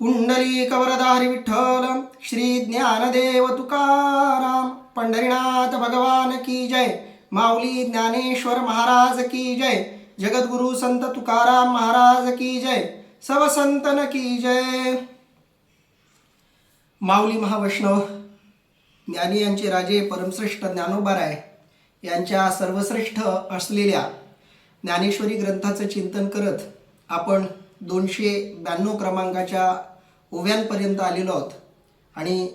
पुंडली कवरदारी विठ्ठल श्री ज्ञानदेव तुकाराम पंढरीनाथ भगवान की जय। माऊली ज्ञानेश्वर महाराज की जय। जगद्गुरु संत तुकाराम महाराज की जय। सव संतन की जय। माऊली महावैष्णव ज्ञानी यांचे राजे परमश्रेष्ठ ज्ञानोबाराय यांच्या सर्वश्रेष्ठ असलेल्या ज्ञानेश्वरी ग्रंथाचं चिंतन करत आपण दोनशे ब्याण्णव क्रमांकाच्या ओव्यांपर्यंत आलेलो आहोत. आणि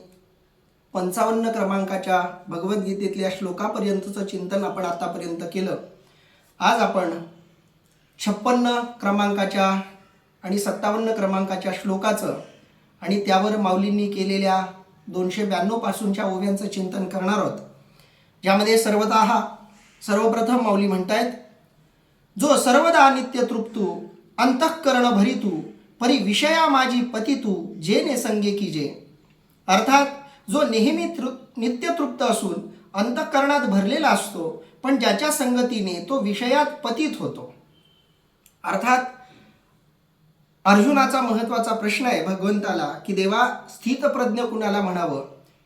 पंचावन्न क्रमांकाच्या भगवद्गीतेतल्या श्लोकापर्यंतचं चिंतन आपण आतापर्यंत केलं. आज आपण छप्पन्न क्रमांकाच्या आणि सत्तावन्न क्रमांकाच्या श्लोकाचं आणि त्यावर माऊलींनी केलेल्या दोनशे ब्याण्णवपासूनच्या ओव्यांचं चिंतन करणार आहोत. ज्यामध्ये सर्वतः सर्वप्रथम माऊली म्हणतायत जो सर्वदा नित्य तृप्तू अंतःकरण भरितू परी विषया माझी पतितू जेने संगे की जे. अर्थात जो नेहमी तृ नित्य तृप्त असून अंतःकरणात भरलेला असतो पण ज्याच्या संगतीने तो विषयात पतित होतो. अर्थात अर्जुनाचा महत्त्वाचा प्रश्न आहे भगवंताला की देवा स्थितप्रज्ञ कुणाला म्हणावं?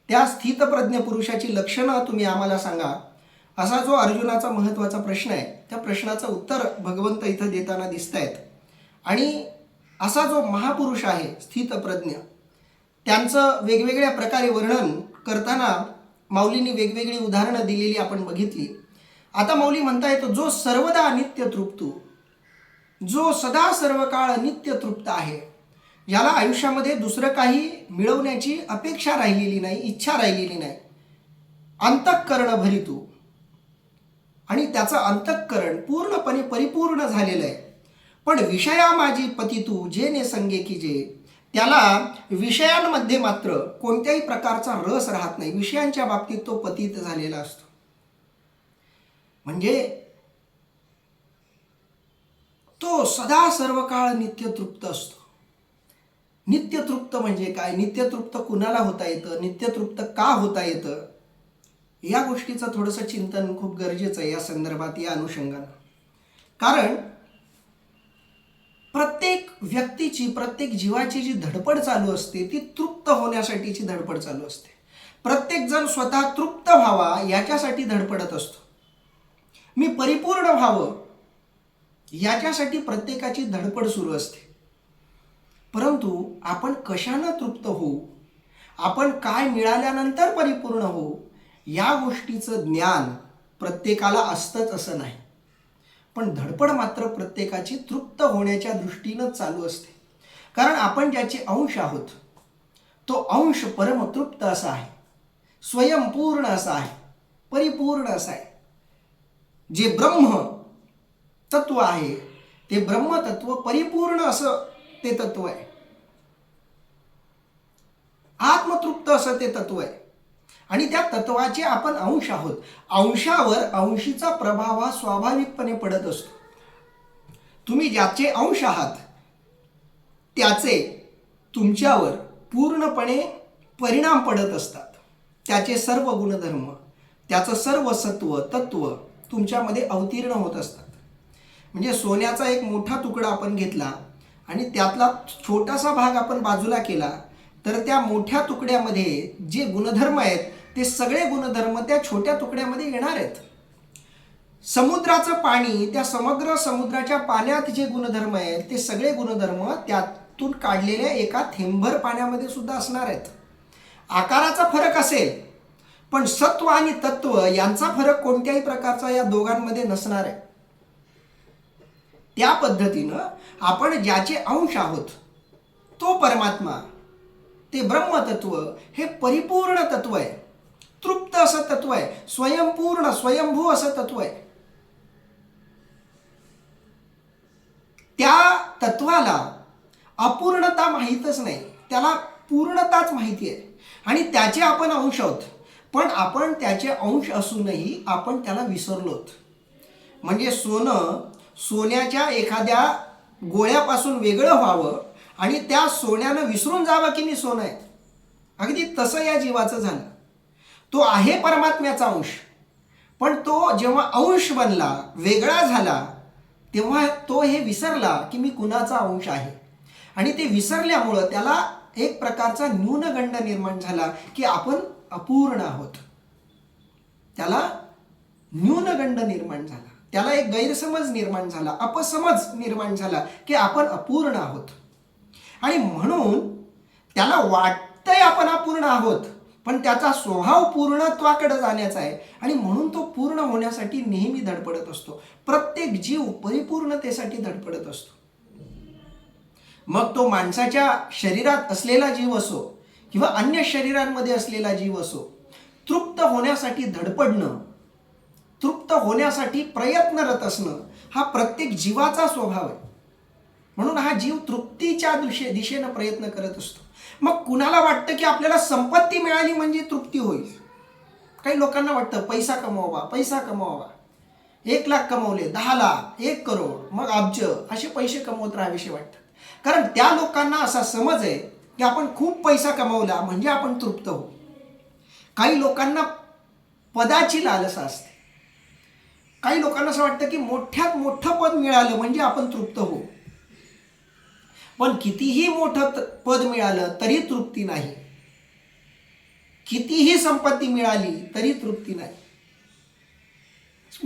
त्या स्थितप्रज्ञ पुरुषाची लक्षणं तुम्ही आम्हाला सांगा. असा जो अर्जुनाचा महत्त्वाचा प्रश्न आहे त्या प्रश्नाचं उत्तर भगवंत इथं देताना दिसत आहेत आणि असा जो महापुरुष आहे स्थितप्रज्ञ त्यांचं वेगवेगळ्या प्रकारे वर्णन करताना माऊलींनी वेगवेगळी उदाहरणं दिलेली आपण बघितली. आता माऊली म्हणता येतो जो सर्वदा नित्य तृप्तू जो सदा सर्व काळ नित्य तृप्त आहे ज्याला आयुष्यामध्ये दुसरं काही मिळवण्याची अपेक्षा राहिलेली नाही इच्छा राहिलेली नाही. अंतःकरण भरितू. आणि त्याचं अंतःकरण पूर्णपणे परिपूर्ण झालेलं आहे. पण विषया माझी पतितू जे ने संगे की जे. त्याला विषयांमध्ये मात्र कोणत्याही प्रकारचा रस राहत नाही. विषयांच्या बाबतीत तो पतित झालेला असतो. म्हणजे तो सदा सर्व काळ नित्यतृप्त असतो. नित्यतृप्त म्हणजे काय? नित्यतृप्त कुणाला होता येतं? नित्यतृप्त का होता येतं? या गोष्टीचं थोडंसं चिंतन खूप गरजेचं आहे या संदर्भात या अनुषंगानं. कारण प्रत्येक व्यक्तीची प्रत्येक जीवाची जी धडपड चालू असते ती तृप्त होण्यासाठीची धडपड चालू असते. प्रत्येक जण स्वतः तृप्त व्हावा याच्यासाठी धडपडत असतो. मी परिपूर्ण व्हावं याच्यासाठी प्रत्येकाची धडपड सुरू असते. परंतु आपण कशानं तृप्त होऊ आपण काय मिळाल्यानंतर परिपूर्ण होऊ या गोष्टीचं ज्ञान प्रत्येकाला असतंच असं नाही. पण धडपड मात्र प्रत्येकाची तृप्त होण्याच्या दृष्टीनं चालू असते. कारण आपण ज्याचे अंश आहोत तो अंश परमतृप्त असा आहे. स्वयंपूर्ण असा आहे. परिपूर्ण असा आहे. जे ब्रह्म तत्व आहे ते ब्रह्मतत्व परिपूर्ण असं ते तत्व आहे. आत्मतृप्त असं ते तत्व आहे. आणि त्या तत्वाचे आपण अंश आहोत. अंशावर अंशीचा प्रभाव हा स्वाभाविकपणे पडत असतो. तुम्ही ज्याचे अंश आहात त्याचे तुमच्यावर पूर्णपणे परिणाम पडत असतात. त्याचे सर्व गुणधर्म त्याचं सर्व सत्व तत्व तुमच्यामध्ये अवतीर्ण होत असतात. म्हणजे सोन्याचा एक मोठा तुकडा आपण घेतला आणि त्यातला छोटासा भाग आपण बाजूला केला तर त्या मोठ्या तुकड्यामध्ये जे गुणधर्म आहेत ते सगळे गुणधर्म त्या छोट्या तुकड्यामध्ये येणार आहेत. समुद्राचं पाणी त्या समग्र समुद्राच्या पाण्यात जे गुणधर्म आहेत ते सगळे गुणधर्म त्यातून काढलेल्या एका थेंबर पाण्यामध्ये सुद्धा असणार आहेत. आकाराचा फरक असेल पण सत्व आणि तत्व यांचा फरक कोणत्याही प्रकारचा या दोघांमध्ये नसणार आहे. त्या पद्धतीनं आपण ज्याचे अंश आहोत तो परमात्मा ते ब्रह्मतत्व हे परिपूर्ण तत्व आहे. तृप्त असं तत्व आहे. स्वयंपूर्ण स्वयंभू असं तत्व आहे. त्या तत्वाला अपूर्णता माहीतच नाही. त्याला पूर्णताच माहिती आहे. आणि त्याचे आपण अंश आहोत. पण आपण त्याचे अंश असूनही आपण त्याला विसरलोत म्हणजे सोनं सोन्याच्या एखाद्या गोळ्यापासून वेगळं व्हावं आणि त्या सोन्यानं विसरून जावं की मी सोनं आहे. अगदी तसं या जीवाचं झालं. तो आहे परमात्म्याचा अंश. पण तो जेव्हा अंश बनला वेगळा झाला तेव्हा तो हे विसरला की मी कुणाचा अंश आहे. आणि ते विसरल्यामुळं त्याला एक प्रकारचा न्यूनगंड निर्माण झाला की आपण अपूर्ण आहोत. त्याला न्यूनगंड निर्माण झाला. त्याला एक गैरसमज निर्माण झाला अपसमज निर्माण झाला की आपण अपूर्ण आहोत. आणि म्हणून त्याला वाटतंय आपण अपूर्ण आहोत. पण त्याचा स्वभाव पूर्णत्वाकडे जाण्याचा आहे. आणि म्हणून तो पूर्ण होण्यासाठी नेहमी धडपडत असतो. प्रत्येक जीव परिपूर्णतेसाठी धडपडत असतो. मग तो माणसाच्या शरीरात असलेला जीव असो किंवा अन्य शरीरांमध्ये असलेला जीव असो तृप्त होण्यासाठी धडपडणं तृप्त होण्यासाठी प्रयत्नरत असणं हा प्रत्येक जीवाचा स्वभाव आहे. म्हणून हा जीव तृप्तीच्या दिशे दिशेनं प्रयत्न करत असतो. मग कुणाला वाटतं की आपल्याला संपत्ती मिळाली म्हणजे तृप्ती होईल? काही लोकांना वाटतं पैसा कमवावा पैसा कमवावा. एक लाख कमवले दहा लाख एक करोड मग अब्ज असे पैसे कमवत राहावेसे वाटतात. कारण त्या लोकांना असा समज आहे की आपण खूप पैसा कमवला म्हणजे आपण तृप्त हो काही लोकांना पदाची लालसा असते. काही लोकांना असं वाटतं की मोठ्यात मोठं पद मिळालं म्हणजे आपण तृप्त होऊ. पण कितीही मोठं त- पद मिळालं तरी तृप्ती नाही. कितीही संपत्ती मिळाली तरी तृप्ती नाही.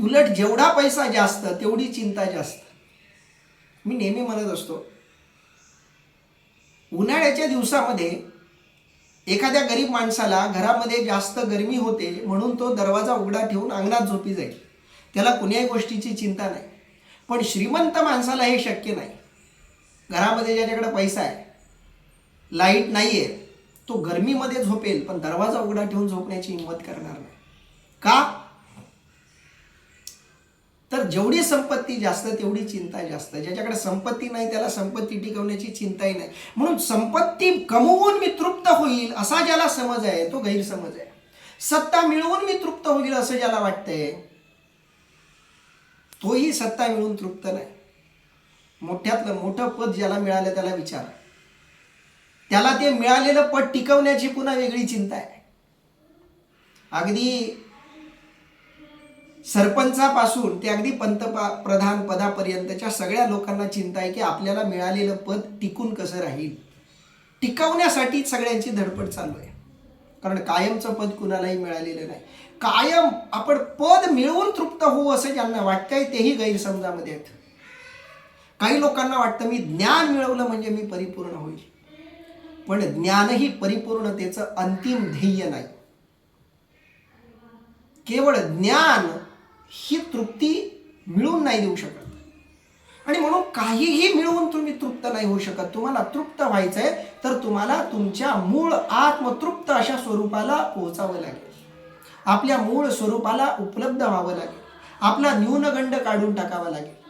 उलट जेवढा पैसा जास्त तेवढी चिंता जास्त. मी नेहमी म्हणत असतो उन्हाळ्याच्या दिवसामध्ये एखाद्या गरीब माणसाला घरामध्ये जास्त गरमी होते म्हणून तो दरवाजा उघडा ठेवून अंगणात झोपी जाईल. त्याला कुण्याही गोष्टीची चिंता नाही. पण श्रीमंत माणसाला हे शक्य नाही. घरामध्ये ज्याच्याकडे पैसा आहे लाइट नाही आहे तो गरमीमध्ये झोपेल पण दरवाजा उघडा ठेवून झोपण्याची हिंमत करणार नाही. का? तर जेवढी संपत्ती जास्त तेवढी चिंता जास्त. ज्याच्याकडे संपत्ती नाही त्याला संपत्ती टिकवण्याची चिंताही नाही. म्हणून संपत्ती कमवून मी तृप्त होईल असा ज्याला समज आहे तो गैरसमज आहे. सत्ता मिळवून मी तृप्त होईल असं ज्याला वाटतंय तोही सत्ता मिळून तृप्त नाही. मोठ्यातलं मोठं पद ज्याला मिळालं त्याला विचार. त्याला ते मिळालेलं पद टिकवण्याची पुन्हा वेगळी चिंता आहे. अगदी सरपंचापासून ते अगदी पंतप्रधान पदापर्यंतच्या सगळ्या लोकांना चिंता आहे की आपल्याला मिळालेलं पद टिकून कसं राहील? टिकवण्यासाठी सगळ्यांची धडपड चालू आहे. कारण कायमचं पद कुणालाही मिळालेलं नाही. कायम आपण पद मिळवून तृप्त होऊ असं ज्यांना वाटतंय तेही गैरसमजामध्ये आहेत. काही लोकांना वाटतं मी ज्ञान मिळवलं म्हणजे मी परिपूर्ण होईल. पण ज्ञानही परिपूर्णतेचं अंतिम ध्येय नाही. केवळ ज्ञान ही तृप्ती मिळून नाही देऊ शकत. आणि म्हणून काहीही मिळवून तुम्ही तृप्त नाही होऊ शकत. तुम्हाला तृप्त व्हायचं आहे तर तुम्हाला तुमच्या मूळ आत्मतृप्त अशा स्वरूपाला पोहोचावं लागेल. आपल्या मूळ स्वरूपाला उपलब्ध व्हावं लागेल. आपला न्यूनगंड काढून टाकावा लागेल.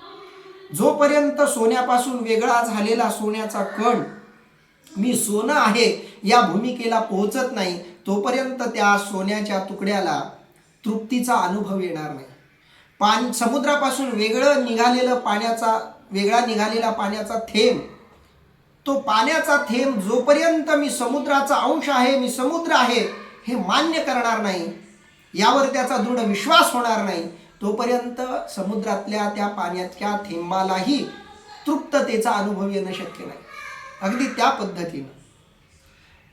जोपर्यंत सोन्यापासून वेगळा झालेला सोन्याचा कण मी सोनं आहे या भूमिकेला पोहोचत नाही तोपर्यंत त्या सोन्याच्या तुकड्याला तृप्तीचा अनुभव येणार नाही. पान समुद्रापासून वेगळं निघालेलं पाण्याचा वेगळा निघालेला पाण्याचा थेंब तो पाण्याचा थेंब जोपर्यंत मी समुद्राचा अंश आहे मी समुद्र आहे हे मान्य करणार नाही यावर त्याचा दृढ विश्वास होणार नाही तोपर्यंत समुद्रातल्या त्या पाण्याच्या थेंबालाही तृप्ततेचा अनुभव येणं शक्य नाही. अगदी त्या पद्धतीनं.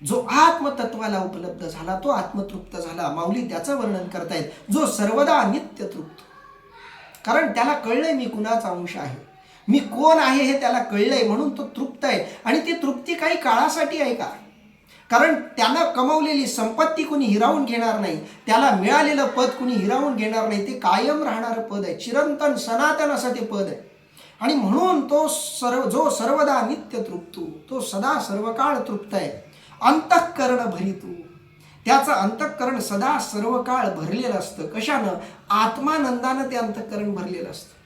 जो आत्मतत्वाला उपलब्ध झाला तो आत्मतृप्त झाला. माऊली त्याचं वर्णन करतायत. जो सर्वदा नित्य तृप्त. कारण त्याला कळलंय मी कुणाचा अंश आहे. मी कोण आहे हे त्याला कळलंय म्हणून तो तृप्त आहे. आणि ती तृप्ती काही काळासाठी आहे का? कारण त्यानं कमवलेली संपत्ती कुणी हिरावून घेणार नाही त्याला मिळालेलं पद कुणी हिरावून घेणार नाही ते कायम राहणारं पद आहे. चिरंतन सनातन असं ते पद आहे. आणि म्हणून तो सर्व जो सर्वदा नित्य तृप्तू तो सदा सर्व काळ तृप्त आहे. अंतःकरण भरितू. त्याचं अंतःकरण सदा सर्व काळ भरलेलं असतं. कशानं? आत्मानंदानं ते अंतःकरण भरलेलं असतं.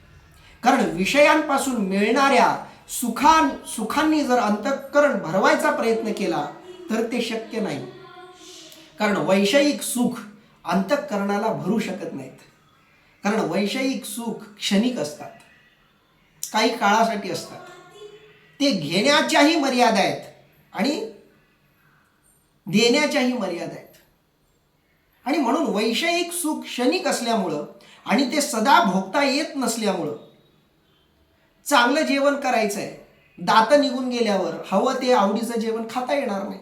कारण विषयांपासून मिळणाऱ्या सुखां सुखांनी जर अंतःकरण भरवायचा प्रयत्न केला तर ते शक्य नाही. कारण वैषयिक सुख अंतःकरणाला भरू शकत नाहीत. कारण वैषयिक सुख क्षणिक असतात. काही काळासाठी असतात. ते घेण्याच्याही मर्यादा आहेत आणि देण्याच्याही मर्यादा आहेत. आणि म्हणून वैषयिक सुख क्षणिक असल्यामुळं आणि ते सदा भोगता येत नसल्यामुळं चांगलं जेवण करायचं आहे दात निघून गेल्यावर हवं ते आवडीचं जेवण खाता येणार नाही.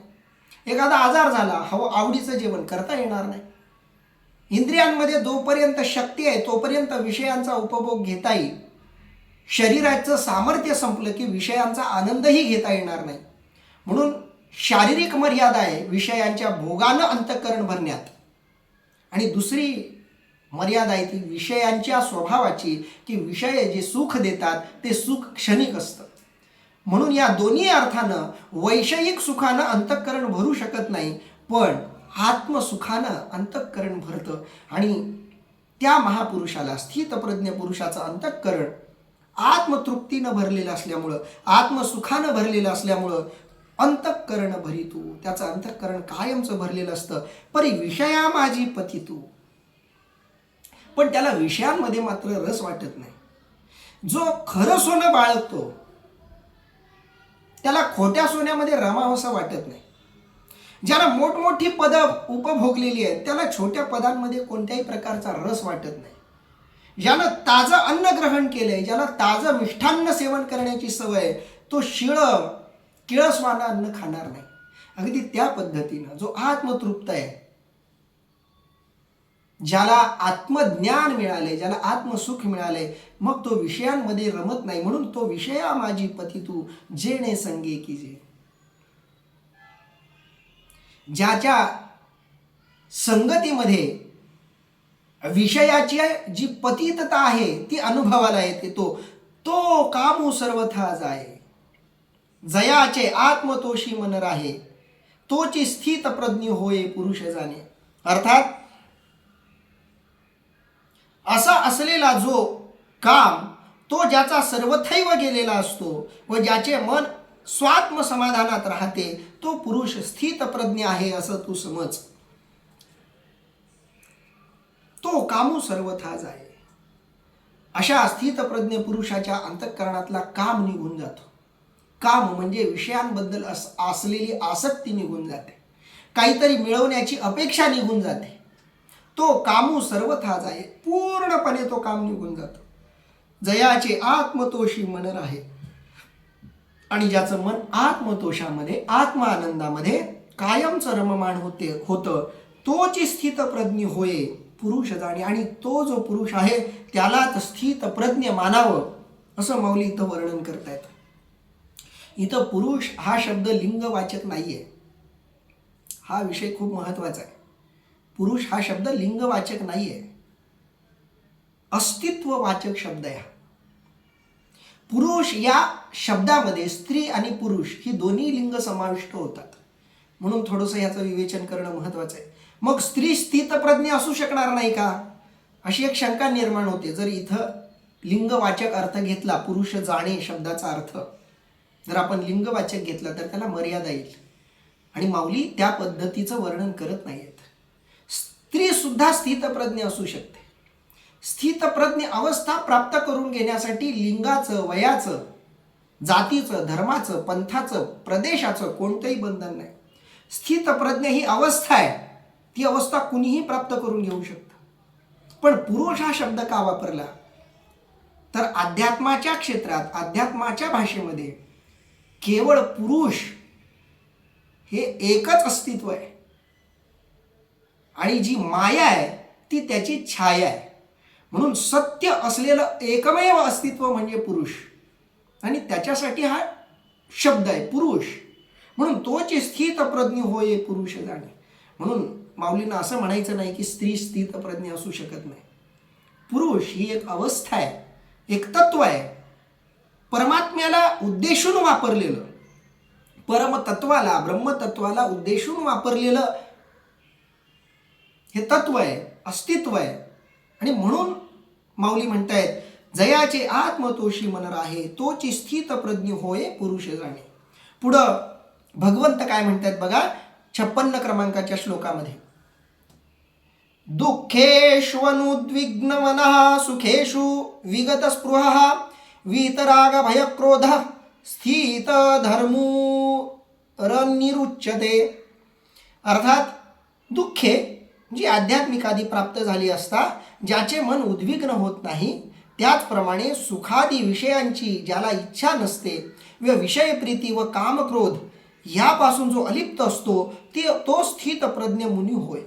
एखादा आजार झाला हवं आवडीचं जेवण करता येणार नाही. इंद्रियांमध्ये जोपर्यंत शक्ती आहे तोपर्यंत विषयांचा उपभोग घेता येईल. शरीराचं सामर्थ्य संपलं की विषयांचा आनंदही घेता येणार नाही. म्हणून शारीरिक मर्यादा आहे विषयांच्या भोगानं अंतःकरण भरण्यात. आणि दुसरी मर्यादा आहे ती विषयांच्या स्वभावाची की विषय जे सुख देतात ते सुख क्षणिक असतं. म्हणून या दोन्ही अर्थानं वैषयिक सुखानं अंतःकरण भरू शकत नाही पण आत्मसुखानं अंतःकरण भरतं. आणि त्या महापुरुषाला स्थितप्रज्ञ पुरुषाचं अंतःकरण आत्मतृप्तीनं भरलेलं असल्यामुळं आत्मसुखानं भरलेलं असल्यामुळं अंतःकरण भरितू. त्याचं अंतःकरण कायमचं भरलेलं असतं. परी विषया माझी पतितू पण त्याला विषयांमध्ये मात्र रस वाटत नाही. जो खरं सोनं बाळगतो त्याला खोट्या सोन्यामध्ये रमावंसं वाटत नाही. ज्याला मोठमोठी पदं उपभोगलेली आहेत त्याला छोट्या पदांमध्ये कोणत्याही प्रकारचा रस वाटत नाही. ज्यानं ताजं अन्न ग्रहण केलंय ज्याला ताजं मिष्ठान्न सेवन करण्याची सवय आहे, तो शिळ किळसवानं अन्न खाणार नाही. अगदी त्या पद्धतीनं जो आत्मतृप्त आहे ज्याला आत्मज्ञान मिळाले ज्याला आत्मसुख मिळाले मग तो विषयांमध्ये रमत नाही. म्हणून तो विषया माझी पती तू जेणे संगे की जे. ज्याच्या संगतीमध्ये विषयाची जी पतितता आहे ती अनुभवाला येते तो तो कामू सर्वथा जाय. जयाचे आत्मतोषी मन राहे तोची स्थित प्रज्ञ होय पुरुष जाणे. अर्थात असा असलेला जो काम तो ज्याचा सर्वथैव गेलेला असतो व ज्याचे मन स्वात्म समाधानात राहते तो पुरुष स्थित प्रज्ञ आहे असं तू समज. तो कामू सर्वथा जाय अशा स्थितप्रज्ञ पुरुषाच्या अंतःकरणातला काम निघून जातो. काम म्हणजे विषयांबद्दल अस असलेली आसक्ती निघून जाते. काहीतरी मिळवण्याची अपेक्षा निघून जाते. तो कामू सर्वथा जाय. पूर्णपणे तो काम निघून जातो. जयाचे आत्मतोषी मन राहे. आणि ज्याचं मन आत्मतोषामध्ये आत्म आनंदामध्ये कायमचं रममाण होते होतं तोची स्थित प्रज्ञ होय पुरुष जाणे. आणि तो जो पुरुष आहे त्यालाच स्थित प्रज्ञ मानावं असं माऊली इथं वर्णन करतायत. इथं पुरुष हा शब्द लिंगवाचक नाहीये. हा विषय खूप महत्त्वाचा आहे. पुरुष हा शब्द लिंगवाचक नाहीये. अस्तित्ववाचक शब्द आहे हा. पुरुष या शब्दामध्ये स्त्री आणि पुरुष ही दोन्ही लिंग समाविष्ट होतात. म्हणून थोडंसं याचं विवेचन करणं महत्त्वाचं आहे. मग स्त्री स्थितप्रज्ञ असू शकणार नाही का? अशी एक शंका निर्माण होते. जर इथं लिंगवाचक अर्थ घेतला पुरुष जाणे शब्दाचा अर्थ. जर आपण लिंगवाचक घेतला तर त्याला मर्यादा येईल. आणि माऊली त्या पद्धतीचं वर्णन करत नाहीत स्त्री सुद्धा स्थितप्रज्ञ असू शकते. स्थितप्रज्ञ अवस्था प्राप्त करून घेण्यासाठी लिंगाचं वयाचं जातीचं धर्माचं पंथाचं प्रदेशाचं कोणतंही बंधन नाही. स्थितप्रज्ञ ही अवस्था आहे. ती अवस्था कुणीही प्राप्त करून घेऊ शकतं. पण पुरुष हा शब्द का वापरला? तर अध्यात्माच्या क्षेत्रात अध्यात्माच्या भाषेमध्ये केवळ पुरुष हे एकच अस्तित्व आहे. आणि जी माया आहे ती त्याची छाया आहे. म्हणून सत्य असलेलं एकमेव अस्तित्व म्हणजे पुरुष. आणि त्याच्यासाठी हा शब्द आहे पुरुष. म्हणून तोच स्थित प्रज्ञ होय पुरुष जाणे. म्हणून माऊलींना असं म्हणायचं नाही की स्त्री स्थित प्रज्ञ असू शकत नाही. पुरुष ही एक अवस्था आहे एक तत्व आहे. परमात्म्याला उद्देशून वापरलेलं परमतत्वाला ब्रह्मतत्वाला उद्देशून वापरलेलं हे तत्व आहे अस्तित्व आहे. आणि म्हणून माऊली म्हणतायत जयाचे आत्मतोषी मन आहे तोची स्थित प्रज्ञ होय पुरुष जाणे. पुढं भगवंत काय म्हणतात बघा छप्पन्न क्रमांकाच्या श्लोकामध्ये. दुःखेष्वनुद्विग्न मनः सुखेषु विगत स्पृह वीतराग भयक्रोध स्थित धर्मूरनिरुच्यते अर्थात दुःखे जी आध्यात्मिक आधी प्राप्त झाली असता ज्याचे मन उद्विग्न होत नाही त्याचप्रमाणे सुखादी विषयांची ज्याला इच्छा नसते व विषय प्रीती व कामक्रोध यापासून जो अलिप्त असतो ते तो स्थितप्रज्ञ मुनी होय.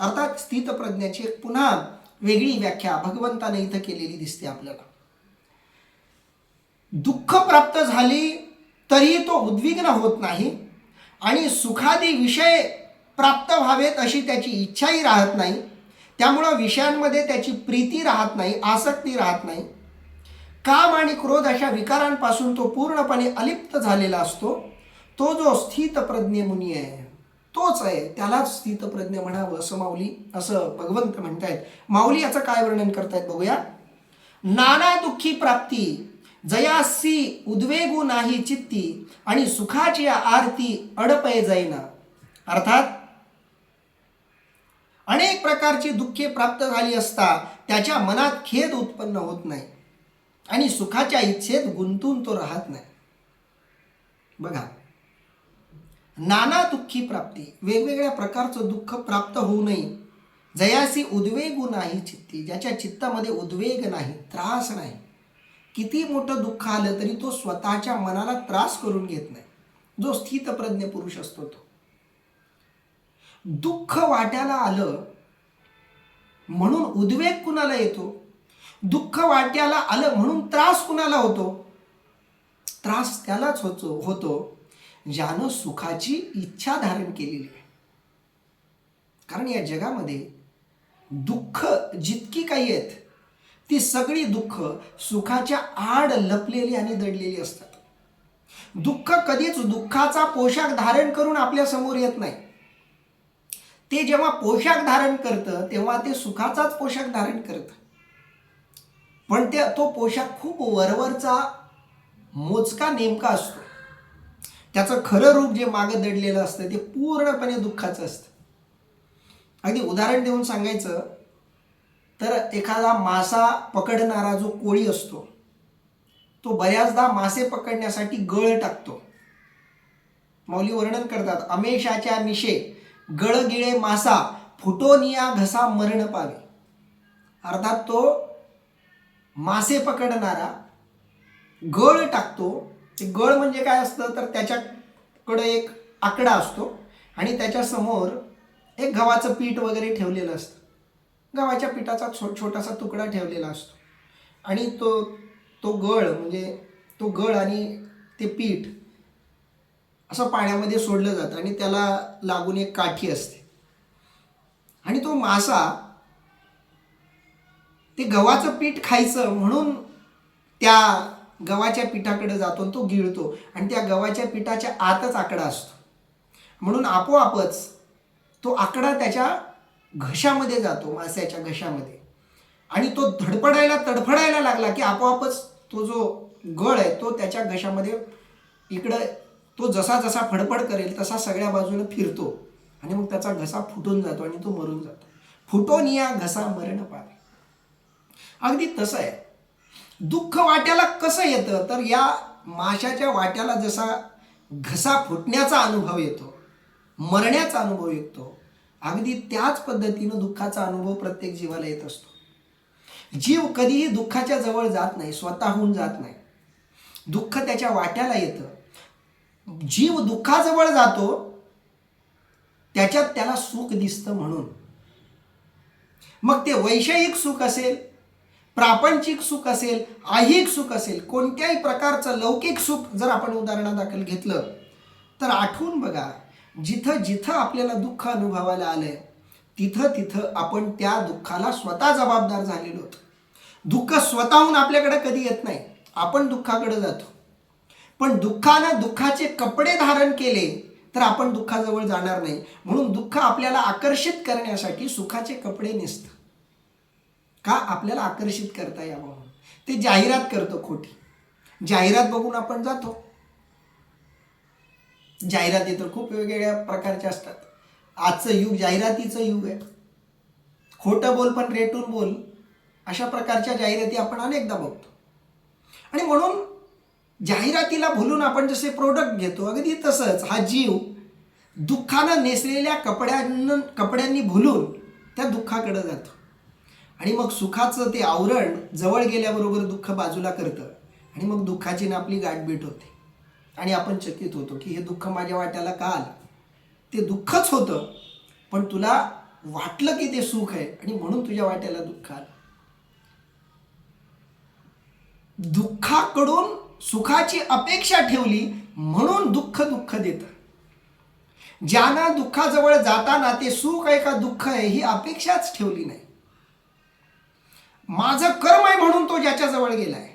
अर्थात स्थितप्रज्ञाची एक पुन्हा वेगळी व्याख्या भगवंताने इथं केलेली दिसते आपल्याला. दुःख प्राप्त झाली तरी तो उद्विग्न होत नाही आणि सुखादी विषय प्राप्त व्हावेत अशी त्याची इच्छाही राहत नाही. त्यामुळं विषयांमध्ये त्याची प्रीती राहत नाही आसक्ती राहत नाही. काम आणि क्रोध अशा विकारांपासून तो पूर्णपणे अलिप्त झालेला असतो. तो जो स्थितप्रज्ञमुनी मुनी आहे तोच आहे. त्यालाच स्थितप्रज्ञ म्हणावं असं माऊली असं भगवंत म्हणतायत. माऊली याचं काय वर्णन करतायत बघूया. नाना दुःखी प्राप्ती जयासी उद्वेगू नाही चित्ती आणि सुखाची आरती अडपय जाईना. अर्थात अनेक प्रकारची दुःखे प्राप्त झाली असता त्याच्या मनात खेद उत्पन्न होत नाही. आणि सुखाच्या इच्छेत गुंतून तो राहत नाही. बघा नाना दुःखी प्राप्ती वेगवेगळ्या प्रकारचं दुःख प्राप्त होऊ नये. जयासी उद्वेगू नाही चित्ती ज्याच्या चित्तामध्ये उद्वेग नाही त्रास नाही. किती मोठं दुःख आलं तरी तो स्वतःच्या मनाला त्रास करून घेत नाही. जो स्थितप्रज्ञ पुरुष असतो तो. दुःख वाट्याला आलं म्हणून उद्वेग कुणाला येतो? दुःख वाट्याला आलं म्हणून त्रास कुणाला होतो? त्रास त्यालाच होतो होतो ज्यानं सुखाची इच्छा धारण केलेली आहे. कारण या जगामध्ये दुःख जितकी काही आहेत ती सगळी दुःख सुखाच्या आड लपलेली आणि दडलेली असतात. दुःख कधीच दुःखाचा पोशाख धारण करून आपल्यासमोर येत नाही. ते जेव्हा पोशाख धारण करतं तेव्हा ते सुखाचाच पोशाख धारण करतं. पण ते तो पोशाख खूप वरवरचा मोजका नेमका असतो. त्याचं खरं रूप जे मागं दडलेलं असतं ते पूर्णपणे दुःखाचं असतं. अगदी उदाहरण देऊन सांगायचं तर एखादा मासा पकडणारा जो कोळी असतो तो बऱ्याचदा मासे पकडण्यासाठी गळ टाकतो. मौली वर्णन करतात अमेशाच्या मिशे गळगिळे मासा फुटोनिया घसा मरण पावे. अर्थात तो मासे पकडणारा गळ टाकतो. ते गळ म्हणजे काय असतं? तर त्याच्याकडं एक आकडा असतो आणि त्याच्यासमोर एक गव्हाचं पीठ वगैरे ठेवलेलं असतं. गव्हाच्या पिठाचा छो छोटासा तुकडा ठेवलेला असतो. आणि तो तो गळ म्हणजे तो गळ आणि ते पीठ असं पाण्यामध्ये सोडलं जातं आणि त्याला लागून एक काठी असते. आणि तो मासा ते गव्हाचं पीठ खायचं म्हणून त्या गव्हाच्या पिठाकडे जातो आणि तो गिळतो आणि त्या गव्हाच्या पिठाच्या आतच आकडा असतो. म्हणून आपोआपच तो आकडा त्याच्या घशामध्ये जातो मास्याच्या घशामध्ये. आणि तो धडपडायला तडफडायला लागला की आपोआपच तो जो गळ आहे तो त्याच्या घशामध्ये इकडं तो जसा जसा फडफड करेल तसा सगळ्या बाजूला फिरतो. आणि मग त्याचा घसा फुटून जातो आणि तो मरून जातो. फुटून या घसा मरण पावे. अगदी तसं आहे. दुःख वाट्याला कसं येतं? तर या माशाच्या वाट्याला जसा घसा फुटण्याचा अनुभव येतो मरण्याचा अनुभव येतो अगदी त्याच पद्धतीनं दुःखाचा अनुभव प्रत्येक जीवाला येत असतो. जीव कधीही दुःखाच्या जवळ जात नाही स्वतःहून जात नाही. दुःख त्याच्या वाट्याला येतं. जीव दुःखाजवळ जातो त्याच्यात त्याला सुख दिसतं म्हणून. मग ते वैषयिक सुख असेल प्रापंचिक सुख असेल ऐहिक सुख असेल कोणत्याही प्रकारचं लौकिक सुख जर आपण उदाहरणादाखल घेतलं तर आठवून बघा जिथं जिथं आपल्याला दुःख अनुभवायला आलंय तिथं तिथं आपण त्या दुःखाला स्वतः जबाबदार झालेलो होतो. दुःख स्वतःहून आपल्याकडे कधी येत नाही आपण दुःखाकडे जातो. पण दुःखानं दुःखाचे कपडे धारण केले तर आपण दुःखाजवळ जाणार नाही. म्हणून दुःख आपल्याला आकर्षित करण्यासाठी सुखाचे कपडे नेसतं. का आपल्याला आकर्षित करता यावं म्हणून? ते जाहिरात करतो खोटी. जाहिरात बघून आपण जातो. जाहिराती तर खूप वेगवेगळ्या प्रकारच्या असतात. आजचं युग जाहिरातीचं युग आहे. खोटं बोल पण रेटून बोल अशा प्रकारच्या जाहिराती आपण अनेकदा बघतो. आणि म्हणून जाहिरातीला भुलून आपण जसे प्रोडक्ट घेतो अगदी तसंच हा जीव दुःखानं नेसलेल्या कपड्यांना कपड्यांनी भुलून त्या दुःखाकडे जातो. आणि मग सुखाचं ते आवरण जवळ गेल्याबरोबर दुःख बाजूला करतं. आणि मग दुःखाची ना आपली गाठबीट होते. आणि आपण चकित होतो की हे दुःख माझ्या वाट्याला का आलं? ते दुःखच होतं पण तुला वाटलं की ते सुख आहे आणि म्हणून तुझ्या वाट्याला दुःख आलं. दुःखाकडून सुखाची अपेक्षा ठेवली म्हणून दुःख दुःख देतं. ज्यांना दुःखाजवळ जाताना ते सुख आहे का दुःख आहे ही अपेक्षाच ठेवली नाही. माझं कर्म आहे म्हणून तो ज्याच्याजवळ गेलाय.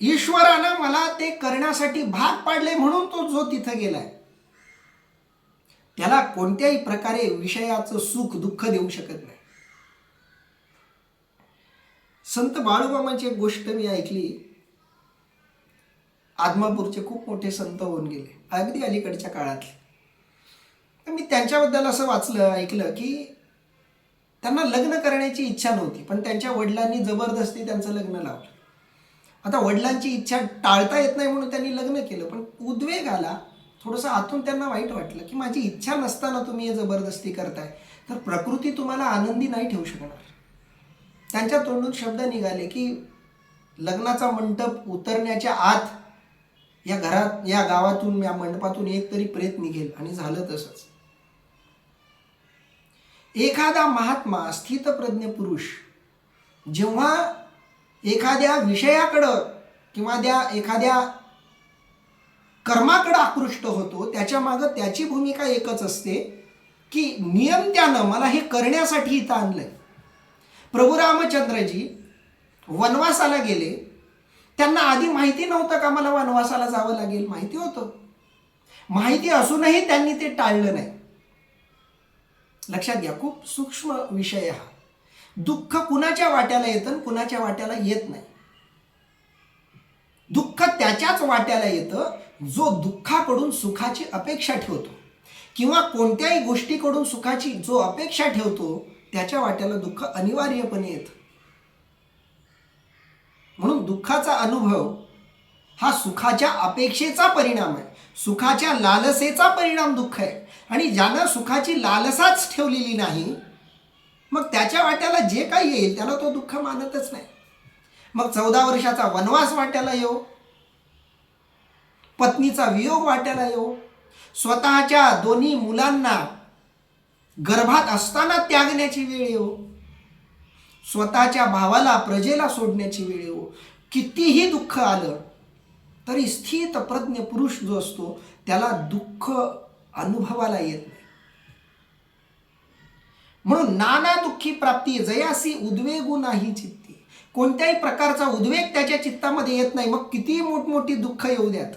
ईश्वरानं मला ते करण्यासाठी भाग पाडले म्हणून तो जो तिथं गेलाय. त्याला कोणत्याही प्रकारे विषयाचं सुख दुःख देऊ शकत नाही. संत बाळूबामांची एक गोष्ट मी ऐकली. आदमापूरचे खूप मोठे संत होऊन गेले अगदी अलीकडच्या काळातले. तर मी त्यांच्याबद्दल असं वाचलं ऐकलं की त्यांना लग्न करण्याची इच्छा नव्हती पण त्यांच्या वडिलांनी जबरदस्ती त्यांचं लग्न लावलं. आता वडिलांची इच्छा टाळता येत नाही म्हणून त्यांनी लग्न केलं पण उद्वेग आला थोडंसं आतून त्यांना वाईट वाटलं की माझी इच्छा नसताना तुम्ही हे जबरदस्ती करताय तर प्रकृती तुम्हाला आनंदी नाही ठेवू शकणार. त्यांच्या तोंडून शब्द निघाले की लग्नाचा मंडप उतरण्याच्या आत या घरात या गावातून या मंडपातून एक तरी प्रेत निघेल आणि झालं तसंच. एखादा महात्मा स्थितप्रज्ञ पुरुष जेव्हा एखाद्या विषयाकडं किंवा त्या एखाद्या कर्माकडं आकृष्ट होतो त्याच्या मागं त्याची भूमिका एकच असते की नियम त्यानं मला हे करण्यासाठी इथं आणलंय. प्रभू रामचंद्रजी वनवासाला गेले. त्यांना आधी माहिती नव्हतं का मला वनवासाला जावं लागेल? माहिती होतं. माहिती असूनही त्यांनी ते टाळलं नाही. लक्षात घ्या खूप सूक्ष्म विषय हा. दुःख कुणाच्या वाट्याला येतं आणि कुणाच्या वाट्याला येत नाही? दुःख त्याच्याच वाट्याला येतं जो दुःखाकडून सुखाची अपेक्षा ठेवतो. किंवा कोणत्याही गोष्टीकडून सुखाची जो अपेक्षा ठेवतो त्याच्या वाट्याला दुःख अनिवार्यपणे येतं. दुःखाचा अनुभव हा सुखाच्या अपेक्षेचा परिणाम आहे. सुखाच्या लालसेचा परिणाम दुःख आहे. आणि ज्यानं सुखाची लालसाच ठेवलेली नाही मग त्याच्या वाट्याला जे काही येईल त्याला तो दुःख मानतच नाही. मग चौदा वर्षाचा वनवास वाट्याला येऊ पत्नीचा वियोग वाट्याला येऊ स्वतःच्या दोन्ही मुलांना गर्भात असताना त्यागण्याची वेळ येऊ स्वतःच्या भावाला प्रजेला सोडण्याची वेळ येऊ कितीही दुःख आलं तरी स्थित प्रज्ञ पुरुष जो असतो त्याला दुःख अनुभवाला येत नाही. म्हणून नाना दुःखी प्राप्ती जयासी उद्वेगू नाही चित्ती. कोणत्याही प्रकारचा उद्वेग त्याच्या चित्तामध्ये येत नाही. मग कितीही मोठमोठी दुःख येऊ द्यात?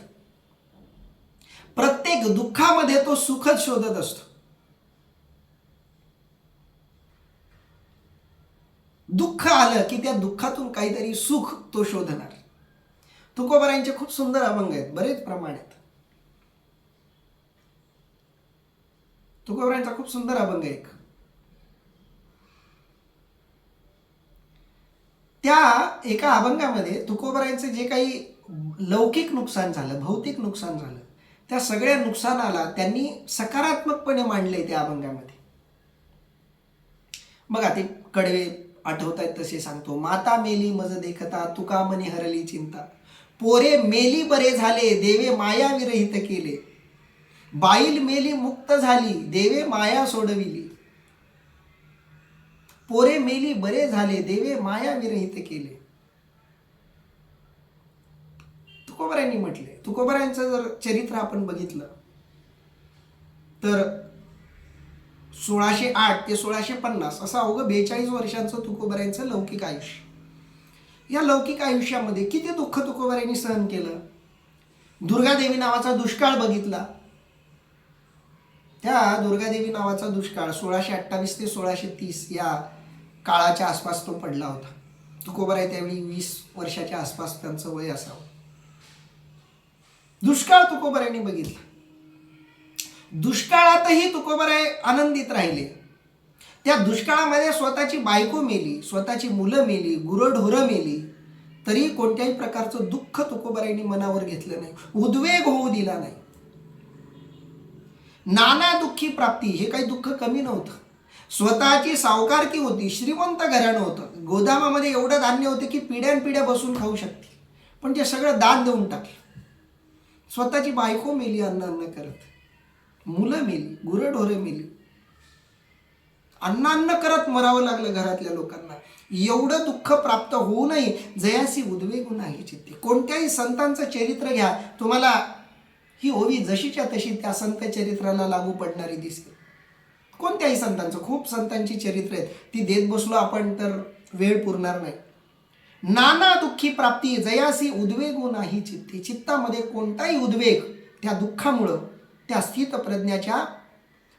प्रत्येक दुःखामध्ये तो सुखच शोधत असतो. दुःख आलं की त्या दुःखातून काहीतरी सुख तो शोधणार. तुकोबारांचे खूप सुंदर अभंग आहेत बरेच प्रमाण आहेत. तुकोबारांचा खूप सुंदर अभंग आहे एक. त्या एका अभंगामध्ये तुकोबरायांचं जे काही लौकिक नुकसान झालं भौतिक नुकसान झालं त्या सगळ्या नुकसानाला त्यांनी सकारात्मकपणे मांडले त्या अभंगामध्ये. बघा ते कडवे आठवत आहेत तसे सांगतो. माता मेली मज देखता तुका मनी हरली चिंता. पोरे मेली बरे झाले देवे माया विरहित केले. बाईल मेली मुक्त झाली देवे माया सोडविली. पोरे मेली बरे झाले देवे माया विरहित केले. तुकोबऱ्यांनी म्हटले. तुकोबऱ्यांचं जर चरित्र आपण बघितलं तर सोळाशे आठ ते सोळाशे पन्नास असं अवघं बेचाळीस वर्षांचं तुकोबऱ्यांचं लौकिक आयुष्य. या लौकिक आयुष्यामध्ये किती दुःख तुकोबऱ्यांनी सहन केलं? दुर्गादेवी नावाचा दुष्काळ बघितला. त्या दुर्गादेवी नावाचा दुष्काळ सोळाशे अठ्ठावीस ते सोळाशे तीस या काळाच्या आसपास तो पडला होता. तुकोबराय त्यावेळी वीस वर्षाच्या आसपास त्यांचं वय असावं. दुष्काळ तुकोबऱ्यांनी बघितला. दुष्काळातही तुकोबराय आनंदित राहिले. त्या दुष्काळामध्ये स्वतःची बायको मेली स्वतःची मुलं मेली गुरढोरं मेली. तरी कोणत्याही प्रकारचं दुःख तुकोबरायांनी मनावर घेतलं नाही. उद्वेग होऊ दिला नाही. नाना दुःखी प्राप्ती हे काही दुःख कमी नव्हतं. स्वतःची सावकारकी होती श्रीमंत घराणं होतं. गोदामामध्ये एवढं धान्य होतं की पिढ्यानपिढ्या बसून खाऊ शकतील. पण ते सगळं दान देऊन टाकलं. स्वतःची बायको मेली अन्न अन्न करत. मुलं मेली गुरंढोरे मिल. अन्न अन्न करत मरावं लागलं घरातल्या लोकांना. एवढं दुःख प्राप्त होऊनही जयासी उद्वेगून आहे चित्ते. कोणत्याही संतांचं चरित्र घ्या. तुम्हाला ही ओवी जशीच्या तशी त्या संत चरित्राला लागू पडणारी दिसेल. कोणत्याही संतांचं खूप संतांची चरित्र आहेत. ती देत बसलो आपण तर वेळ पुरणार नाही. नाना दुःखी प्राप्ती जयासी उद्वेगू नाही चित्ते. चित्तामध्ये कोणताही उद्वेग त्या दुःखामुळं त्या स्थित प्रज्ञाच्या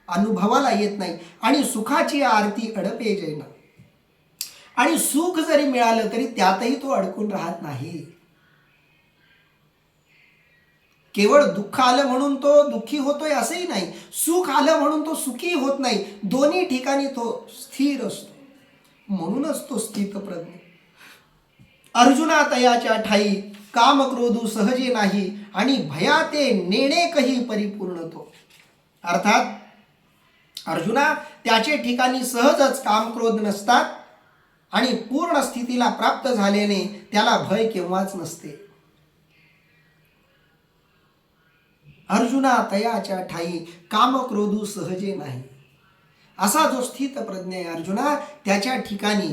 अनुभवाला येत नाही. आणि सुखाची आरती अडपे जैना. आणि सुख जरी मिळालं तरी त्यातही तो अडकून राहत नाही. केवळ दुःख आलं म्हणून तो दुःखी होतोय असंही नाही. सुख आलं म्हणून तो सुखी होत नाही. दोन्ही ठिकाणी तो स्थिर असतो. म्हणूनच तो स्थित प्रज्ञ. अर्जुना तयाच्या ठाई काम क्रोधू सहजे नाही. आणि भयाते नेणे कही परिपूर्ण तो. अर्थात अर्जुना त्याचे ठिकाणी सहजच काम क्रोध नसतात आणि पूर्ण स्थितीला प्राप्त झाल्याने त्याला भय केव्हाच नसते. अर्जुना तयाच्या ठाई काम क्रोधू सहजे नाही. असा जो स्थित प्रज्ञ आहे अर्जुना त्याच्या ठिकाणी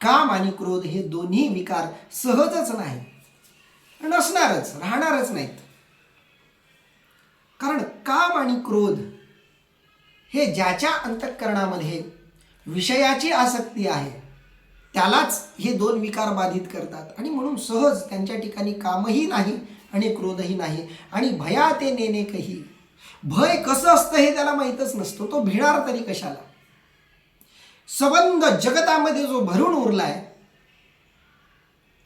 काम आणि क्रोध हे दोन्ही विकार सहजच नाही. नसणारच राहणारच नाहीत. कारण काम आणि क्रोध हे ज्याच्या अंतःकरणामध्ये विषयाची आसक्ती आहे त्यालाच हे दोन विकार बाधित करतात. आणि म्हणून सहज त्यांच्या ठिकाणी कामही नाही आणि क्रोधही नाही. आणि भया ते नेणे कही भय कसं असतं हे त्याला माहीतच नसतो. तो भिणार तरी कशाला? सबंध जगतामध्ये जो भरून उरलाय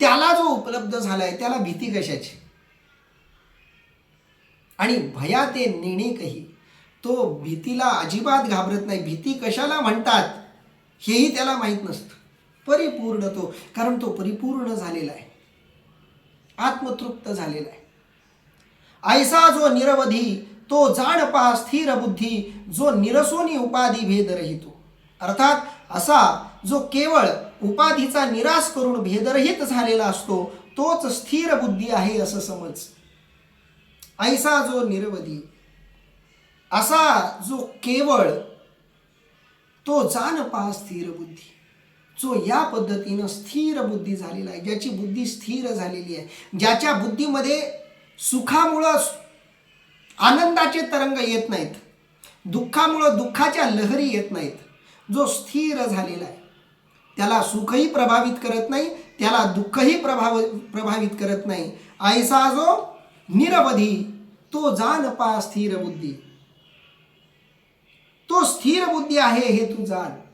त्याला जो उपलब्ध झालाय त्याला भीती कशाची? आणि भया ते नेणे कही तो भीतीला अजिबात घाबरत नाही. भीती कशाला म्हणतात हेही त्याला माहीत नसतं. परिपूर्ण तो कारण तो परिपूर्ण झालेला आहे. आत्मतृप्त झालेला आहे. ऐसा जो निरवधी तो जाणपा स्थिर बुद्धी जो निरसोनी उपाधी भेद रहितो. अर्थात असा जो केवळ उपाधीचा निराश करून भेदरहित झालेला असतो तोच स्थिर बुद्धी आहे असं समज. ऐसा जो निरवधी असा जो केवळ तो जानपा स्थिर बुद्धी. जो या पद्धतीनं स्थिर बुद्धी झालेला आहे ज्याची बुद्धी स्थिर झालेली आहे ज्याच्या बुद्धीमध्ये सुखामुळं आनंदाचे तरंग येत नाहीत दुःखामुळं दुःखाच्या लहरी येत नाहीत जो स्थिर झालेला आहे. त्याला सुखही प्रभावित करत नाही त्याला दुःखही प्रभाव प्रभावित करत नाही. ऐसा जो निरवधी तो जाणपा स्थिर बुद्धी. तो स्थिर बुद्धी आहे हे तू जाण.